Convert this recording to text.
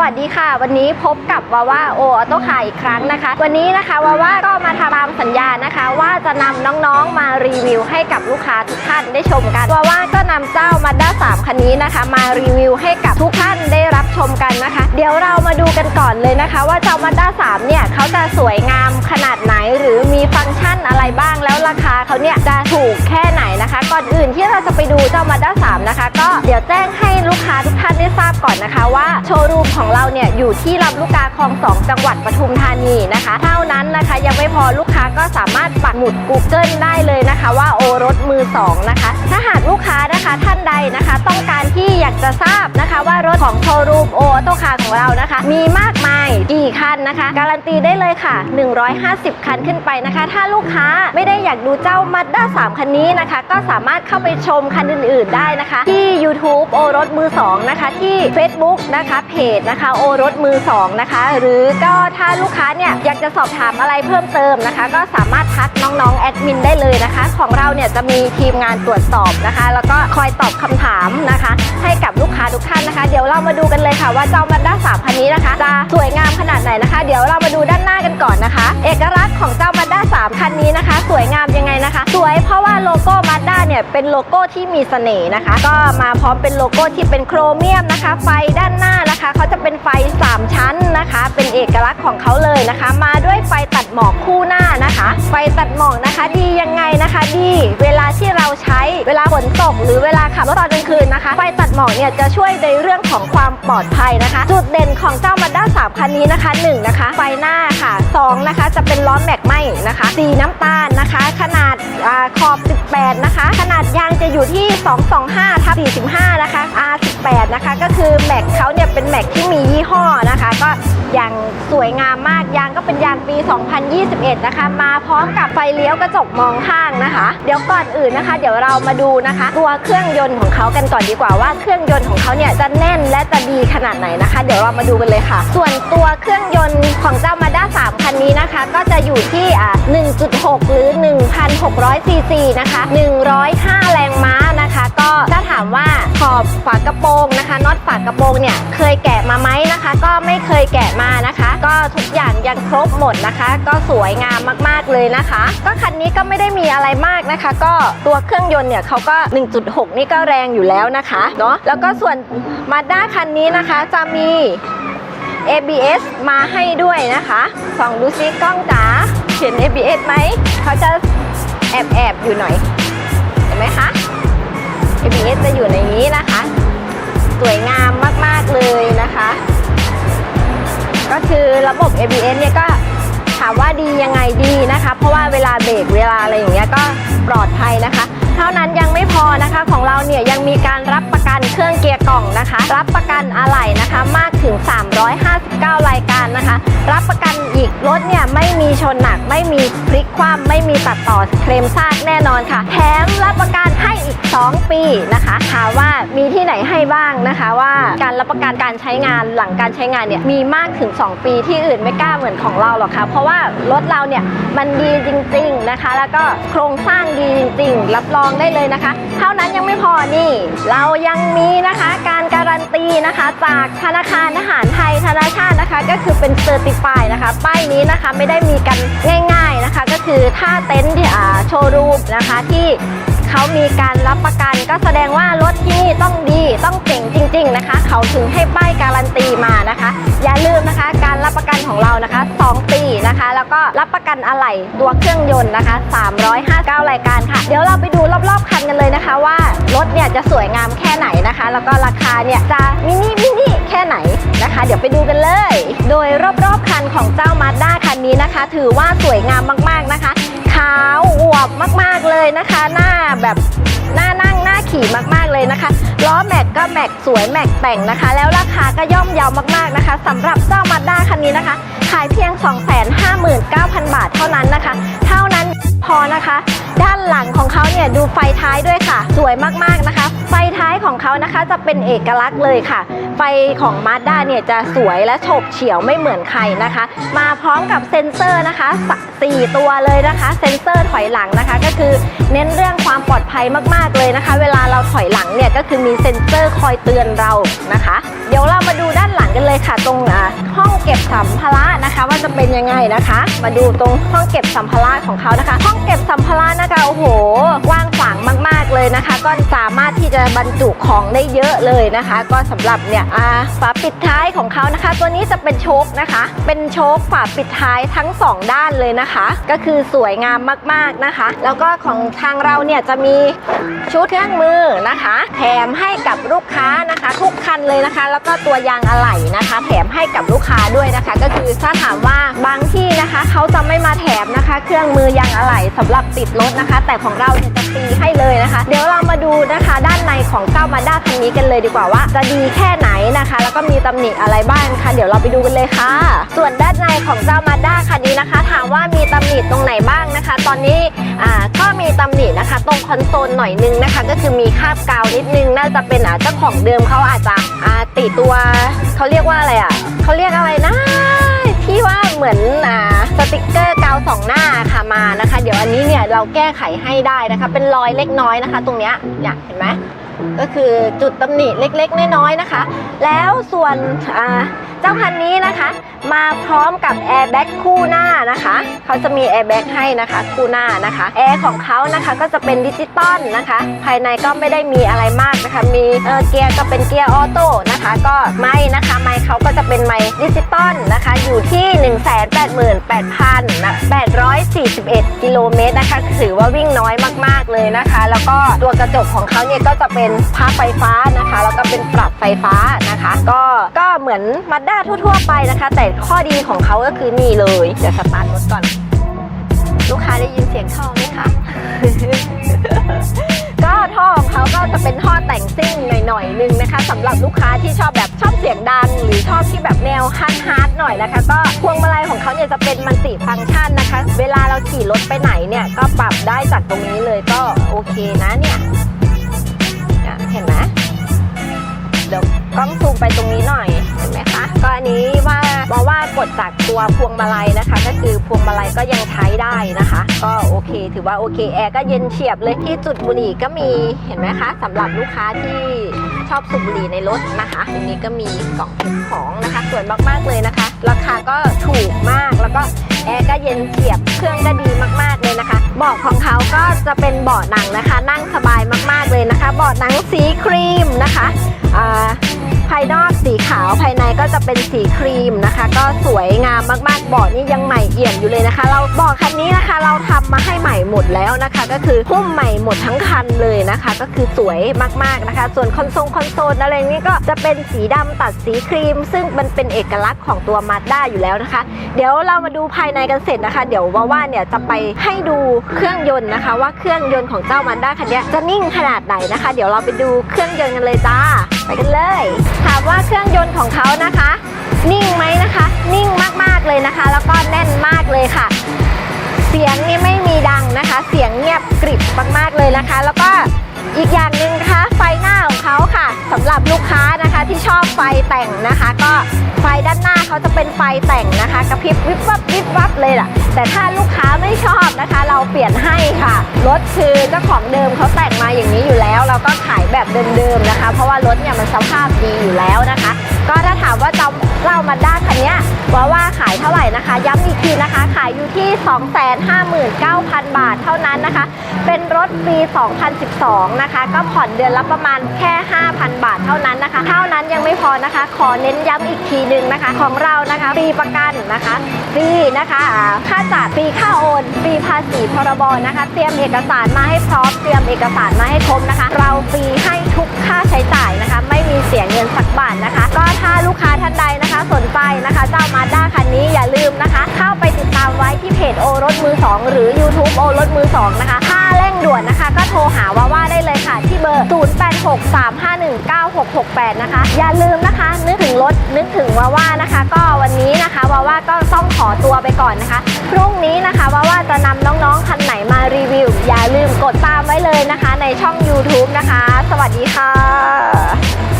วัสดีค่ะ วันนี้พบกับวาว่าโอออโต้คายอีกครั้งนะคะ วันนี้นะคะวาว่าก็มาทำตามสัญญานะคะ ว่าจะนำน้องๆมารีวิวให้กับลูกค้าทุกท่านได้ชมกันวาว่าก็นำเจ้ามาด้า3คันนี้นะคะ มารีวิวให้กับทุกท่านได้รับชมกันนะคะ เดี๋ยวเรามาดูกันก่อนเลยนะคะ ว่าเจ้ามาด้า3เนี่ยเขาจะสวยงามขนาดไหนหรือม ฟังก์ชันอะไรบ้าง แล้วราคาเขาเนี่ยจะถูกแค่ไหนนะคะ ก่อนอื่นที่เราจะไปดูเจ้ามาด้าสามนะคะ ก็เดี๋ยวแจ้งให้ลูกค้าทุกท่านได้ทราบก่อนนะคะ ว่าโชว์รูมของเราเนี่ยอยู่ที่ลำลูกกาคลองสองจังหวัดปทุมธานีนะคะ เท่านั้นนะคะยังไม่พอลูกค้าก็สามารถปักหมุด Google ได้เลยนะคะว่า รถมือสองนะคะ ถ้าหากลูกค้านะคะท่านใดนะคะ ต้องการที่อยากจะทราบนะคะว่ารถของโชว์รูมโอโตคาของเรานะคะ มีมากมายกี่คันนะคะ การันตีได้เลยค่ะ 150 คันขึ้นไปนะคะ ถ้าลูกค้าไม่ได้อยากดูเจ้า Mazda 3คันนี้นะคะ ก็สามารถเข้าไปชมคันอื่น ๆ ได้นะคะ ที่ YouTube โอรถมือสองนะคะ ที่ Facebook นะคะเพจนะคะโอรถมือสองนะคะ หรือก็ถ้าลูกค้าเนี่ยอยากจะสอบถามอะไรเพิ่มเติมนะคะ ก็สามารถทักน้องๆแอดมินได้เลยนะคะ ของเราเนี่ยจะมีทีมงานตรวจสอบนะคะ แล้วก็คอยตอบคำถามนะคะ ให้กับลูกค้าทุกท่านนะคะ เดี๋ยวเรามาดูกันเลยค่ะ ว่าเจ้ามาด้า3คันนี้นะคะจะสวยงามขนาดไหนนะคะ เดี๋ยวเรามาดูด้านหน้ากันก่อนนะคะ เอกลักษณ์ของเจ้ามาด้า3คันนี้นะคะ สวยงามยังไงนะคะ สวยเพราะว่าโลโก้มาด้าเนี่ยเป็นโลโก้ที่มีเสน่ห์นะคะ ก็มาพร้อมเป็นโลโก้ที่เป็นโครเมียมนะคะ ไฟด้านหน้านะคะเขาจะเป็นไฟ 3 ชั้นนะคะเป็น เอกลักษณ์ของเขาเลยนะคะ มาด้วยไฟตัดหมอกคู่หน้านะคะ ไฟตัดหมอกนะคะ ดียังไงนะคะ ดีเวลาที่เราใช้เวลาฝนตก หรือเวลาขับรถตอนกลางคืนนะคะ ไฟตัดหมอกเนี่ยจะช่วยในเรื่องของความปลอดภัยนะคะ จุดเด่นของเจ้ามาด้า3คันนี้นะคะ1นะคะ ไฟหน้าค่ะ2นะคะ จะเป็นล้อแม็กไหมนะคะสีน้ำตาลนะคะ ขนาดอขอบ 18 นะคะ ขนาดยางจะอยู่ที่ 225ทับ45 นะคะ R18 นะคะ ก็คือแม็กเขาเนี่ยเป็นแม็กที่มียี่ห้อนะคะ ก็ย่างสวยงามมากยางก็เป็นยางปี 2021 นะคะ มาพร้อมกับไฟเลี้ยวกระจกมองข้างนะคะ เดี๋ยวก่อนอื่นนะคะ เดี๋ยวเรามาดูนะคะ ตัวเครื่องยนต์ของเขากันก่อนดีกว่าว่าเครื่องยนต์ของเขาเนี่ยจะแน่นและจะดีขนาดไหนนะคะ เดี๋ยวเรามาดูกันเลยค่ะ ส่วนตัวเครื่องยนต์ของเจ้ามาด้า3คันนี้นะคะ ก็จะอยู่ที่อ่า1.6 หรือ 1,600ซีซีนะคะ 105 แรงม้านะคะ ก็ถ้าถามว่าขอบฝากระโปรงนะคะน็อตฝากระโปรงเนี่ยเคยแกะ ก็ไม่เคยแกะมานะคะ ก็ทุกอย่างยังครบหมดนะคะ ก็สวยงามมากๆเลยนะคะ ก็คันนี้ก็ไม่ได้มีอะไรมากนะคะ ก็ตัวเครื่องยนต์เนี่ยเขาก็ 1.6 นี่ก็แรงอยู่แล้วนะคะเนาะแล้วก็ส่วนมาด้าคันนี้นะคะจะมี ABS มาให้ด้วยนะคะส่องดูซิกล้องจ๋าเห็น ABS ไหมเขาจะแอบแอบๆอยู่หน่อย เห็นไหมคะ ABS จะอยู่ในนี้นะคะ สวยงามมาก ๆ เลยนะคะ ก็คือระบบ ABS เนี่ยก็ถามว่าดียังไงดีนะคะ เพราะว่าเวลาเบรกเวลาอะไรอย่างเงี้ยก็ปลอดภัยนะคะ เท่านั้นยังไม่พอนะคะของเราเนี่ยยังมีการรับประกันเครื่องเกียร์กล่องนะคะ รับประกันอะไหล่นะคะมากถึง 359 รายการนะคะ รับประกันอีกรถเนี่ยไม่มีชนหนัก ไม่มีพลิกคว่ำไม่มีตัดต่อเคลมซากแน่นอนค่ะ แถมรับประกันให้อีก 2 ปีนะคะถามว่ามีที่ไหนให้บ้างนะคะว่าการรับประกันการใช้งานหลังการใช้งานเนี่ยมีมากถึง 2 ปีที่อื่นไม่กล้าเหมือนของเราหรอกค่ะเพราะว่ารถเราเนี่ยมันดีจริง ๆนะคะ แล้วก็โครงสร้างดีจริงๆรับรองได้เลยนะคะ เท่านั้นยังไม่พอนี่ เรายังมีนะคะการการันตีนะคะ จากธนาคารทหารไทยธนาชาตินะคะ ก็คือเป็นเซอร์ติฟายนะคะ ป้ายนี้นะคะไม่ได้มีกันง่าย ๆนะคะ ก็คือถ้าเต็นท์ที่โชว์รูมนะคะที่เขามีการรับประกันก็แสดงว่ารถที่นี่ต้องดีต้องเก่ง จริงนะคะ เขาถึงให้ป้ายการันตีมานะคะ อย่าลืมนะคะ การรับประกันของเรานะคะ 2 ปีนะคะ แล้วก็รับประกันอะไหล่ตัวเครื่องยนต์นะคะ359 รายการค่ะ เดี๋ยวเราไปดูรอบๆคันกันเลยนะคะว่ารถเนี่ยจะสวยงามแค่ไหนนะคะ แล้วก็ราคาเนี่ยจะมินิมินิแค่ไหนนะคะ เดี๋ยวไปดูกันเลย โดยรอบๆคันของเจ้ามาด้าคันนี้นะคะ ถือว่าสวยงามมากๆนะคะ ขาวอวบมากๆเลยนะคะ หน้าแบบหน้านั่งหน้าขี่มากๆเลยนะคะล้อแม็กก็แม็กสวยแม็กแต่งนะคะ แล้วราคาก็ย่อมเยาวมากๆนะคะสำหรับเจ้ามาด้าคันนี้นะคะ ขายเพียง 259,000 บาทเท่านั้นนะคะเท่านั้น พอนะคะ ด้านหลังของเขาเนี่ยดูไฟท้ายด้วยค่ะ สวยมากๆนะคะ ไฟท้ายของเขานะคะจะเป็นเอกลักษณ์เลยค่ะ ไฟของมาด้าเนี่ยจะสวยและโฉบเฉี่ยวไม่เหมือนใครนะคะ มาพร้อมกับเซ็นเซอร์นะคะสี่ตัวเลยนะคะ เซ็นเซอร์ถอยหลังนะคะ ก็คือเน้นเรื่องความปลอดภัยมากๆเลยนะคะ เวลาเราถอยหลังเนี่ยก็คือมีเซ็นเซอร์คอยเตือนเรานะคะ เดี๋ยวเรามาดูด้านหลังกันเลยค่ะ ตรงห้องเก็บสัมภาระนะคะ ว่าจะเป็นยังไงนะคะ มาดูตรงห้องเก็บสัมภาระของเขานะคะห้องเก็บสัมภาระนะคะโอ้โหกว้างขวางมาก ๆเลยนะคะ ก็สามารถที่จะบรรจุของได้เยอะเลยนะคะ ก็สำหรับเนี่ยฝาปิดท้ายของเขานะคะ ตัวนี้จะเป็นโชคนะคะ เป็นโชคฝาปิดท้ายทั้งสองด้านเลยนะคะ ก็คือสวยงามมากๆนะคะ แล้วก็ของทางเราเนี่ยจะมีชุดเครื่องมือนะคะ แถมให้กับลูกค้านะคะ ทุกคันเลยนะคะ แล้วก็ตัวยางอะไหล่นะคะ แถมให้กับลูกค้าด้วยนะคะ ก็คือถ้าถามว่าบางที่นะคะเขาจะไม่มาแถมนะคะ เครื่องมือยางอะไหล่สำหรับติดรถนะคะ แต่ของเราเนี่ยจะฟรีให้เลยนะคะ เดี๋ยวเรามาดูนะคะ ด้านในของเจ้ามาด้าคันนี้กันเลยดีกว่าว่า จะดีแค่ไหนนะคะ แล้วก็มีตำหนิอะไรบ้างคะเดี๋ยวเราไปดูกันเลยค่ะ ส่วนด้านในของเจ้ามาด้าคันนี้นะคะ ถามว่ามีตำหนิตรงไหนบ้างนะคะ ตอนนี้อ่าก็มีตำหนินะคะ ตรงคอนโซลหน่อยนึงนะคะ ก็คือมีคราบกาวนิดนึงน่าจะเป็นอ่าเจ้าของเดิมเขาอาจจะอ่าติดตัวเขาเรียกว่าอะไรอะเขาเรียกอะไรนะที่ว่าเหมือนอ่าสติกเกอร์กาวสองหน้า เราแก้ไขให้ได้นะคะ เป็นรอยเล็กน้อยนะคะ ตรงเนี้ยเนี่ยเห็นไหมก็คือจุดตำหนิเล็กๆน้อยๆนะคะ แล้วส่วนอ่า เจ้าคันนี้นะคะ มาพร้อมกับแอร์แบ็กคู่หน้านะคะเขาจะมีแอร์แบ็กให้นะคะ คู่หน้านะคะแอร์ของเขานะคะก็จะเป็นดิจิตอลนะคะ ภายในก็ไม่ได้มีอะไรมากนะคะ มีเเกียร์ก็เป็นเกียร์ออโต้นะคะ ก็ไม่นะคะไมค์เขาก็จะเป็นไมค์ดิจิตอลนะคะ อยู่ที่ 188,000นะ841 กิโลเมตรนะคะถือว่าวิ่งน้อยมากๆเลยนะคะ แล้วก็ตัวกระจกของเขาเนี่ยก็จะเป็นพับไฟฟ้านะคะ แล้วก็เป็นปรับไฟฟ้านะคะ ก็ก็ เหมือนมาด้าทั่ว ๆ ไปนะคะ แต่ข้อดีของเขาก็คือนี่เลย เดี๋ยวสตาร์ทรถก่อน ลูกค้าได้ยินเสียงท่อไหมคะก็ท่อของเขาก็จะเป็นท่อแต่งซิ่งหน่อยๆนึงนะคะสำหรับลูกค้าที่ชอบแบบชอบเสียงดัง หรือชอบที่แบบแนวฮาร์ดฮาร์ดหน่อยนะคะ ก็พวงมาลัยของเขาเนี่ยจะเป็นมันติฟังก์ชันนะคะ เวลาเราขี่รถไปไหนเนี่ยก็ปรับได้จากตรงนี้เลยก็โอเคนะเนี่ยเนี่ยเห็นไหมเดี๋ยว กล้องซูมไปตรงนี้หน่อยเห็นไหมคะก็อันนี้ว่ามาว่ากดจากตัวพวงมาลัยนะคะ ก็คือพวงมาลัยก็ยังใช้ได้นะคะ ก็โอเค ถือว่าโอเคแอร์ก็เย็นเฉียบเลยที่จุดบุหรี่ก็มีเห็นไหมคะสำหรับลูกค้าที่ชอบสูบบุหรี่ในรถนะคะตรงนี้ก็มีกล่องเก็บของนะคะสวยมากๆเลยนะคะ ราคาก็ถูกมากแล้วก็แอร์ก็เย็นเฉียบเครื่องก็ดีมากๆเลยนะคะเบาะของเขาก็จะเป็นเบาะหนังนะคะ นั่งสบายมากๆเลยนะคะเบาะหนังสีครีมนะคะอ่าภายนอกสีขาวภายในก็จะเป็นสีครีมนะคะ ก็สวยงามมากๆเบาะนี่ยังใหม่เอี่ยมอยู่เลยนะคะ เราเบาะคันนี้นะคะ เราทำมาให้ใหม่หมดแล้วนะคะ ก็คือหุ้มใหม่หมดทั้งคันเลยนะคะ ก็คือสวยมากๆนะคะ ส่วนคอนโซลคอนโซลอะไรนี้ก็จะเป็นสีดำตัดสีครีม ซึ่งมันเป็นเอกลักษณ์ของตัวมาด้าอยู่แล้วนะคะ เดี๋ยวเรามาดูภายในกันเสร็จนะคะ เดี๋ยวว่าว่าเนี่ยจะไปให้ดูเครื่องยนต์นะคะ ว่าเครื่องยนต์ของเจ้ามาด้าคันนี้จะนิ่งขนาดไหนนะคะ เดี๋ยวเราไปดูเครื่องยนต์กันเลยจ้าไปกันเลย เครื่องยนต์ของเขานะคะ นิ่งไหมนะคะ นิ่งมากๆเลยนะคะ แล้วก็แน่นมากเลยค่ะ เสียงนี่ไม่มีดังนะคะ เสียงเงียบกริบมากๆเลยนะคะ แล้วก็อีกอย่างหนึ่งนะคะ ไฟหน้า เขาค่ะสำหรับลูกค้านะคะที่ชอบไฟแต่งนะคะ ก็ไฟด้านหน้าเขาจะเป็นไฟแต่งนะคะกระพริบวิบวับวิบวับเลยล่ะ แต่ถ้าลูกค้าไม่ชอบนะคะ เราเปลี่ยนให้ค่ะรถคือเจ้าของเดิมเขาแต่งมาอย่างนี้อยู่แล้ว เราก็ขายแบบเดิมๆนะคะ เพราะว่ารถเนี่ยมันสภาพดีอยู่แล้วนะคะ ก็ถ้าถามว่าจะเล่ามาด้าคันนี้ว่าว่าขายเท่าไหร่นะคะ ย้ำอีกทีนะคะ ขายอยู่ที่ 259,000 บาทเท่านั้นนะคะ เป็นรถปี 2012 นะคะ ก็ผ่อนเดือนละประมาณแค่ 5,000 บาทเท่านั้นนะคะ เท่านั้นยังไม่พอนะคะ ขอเน้นย้ำอีกทีหนึ่งนะคะ ของเรานะคะฟรีประกันนะคะฟรีนะคะอ่าค่าจัดฟรีค่าโอนฟรีภาษีพรบนะคะ เตรียมเอกสารมาให้พร้อมเตรียมเอกสารมาให้ครบนะคะ เราฟรีให้ทุกค่าใช้จ่ายนะคะ ไม่มีเสียเงินสักบาทนะคะ ก็ถ้าลูกค้าท่านใดนะคะ สนใจนะคะ เจ้ามาด้าคันนี้อย่าลืมนะคะ เข้าไปติดตามไว้ที่เพจโอรถมือ 2 หรือ YouTube โอรถมือ 2 นะคะค่าเร่งด่วนนะคะ ก็โทรหาวาว่าได้เลยค่ะ ที่เบอร์ 0863519668 นะคะ อย่าลืมนะคะ นึกถึงรถนึกถึงวาว่านะคะ ก็วันนี้นะคะวาว่าก็ต้องขอตัวไปก่อนนะคะ พรุ่งนี้นะคะวาว่าจะนำน้องๆคันไหนมารีวิว อย่าลืมกดตามไว้เลยนะคะ ในช่อง YouTube นะคะ สวัสดีค่ะ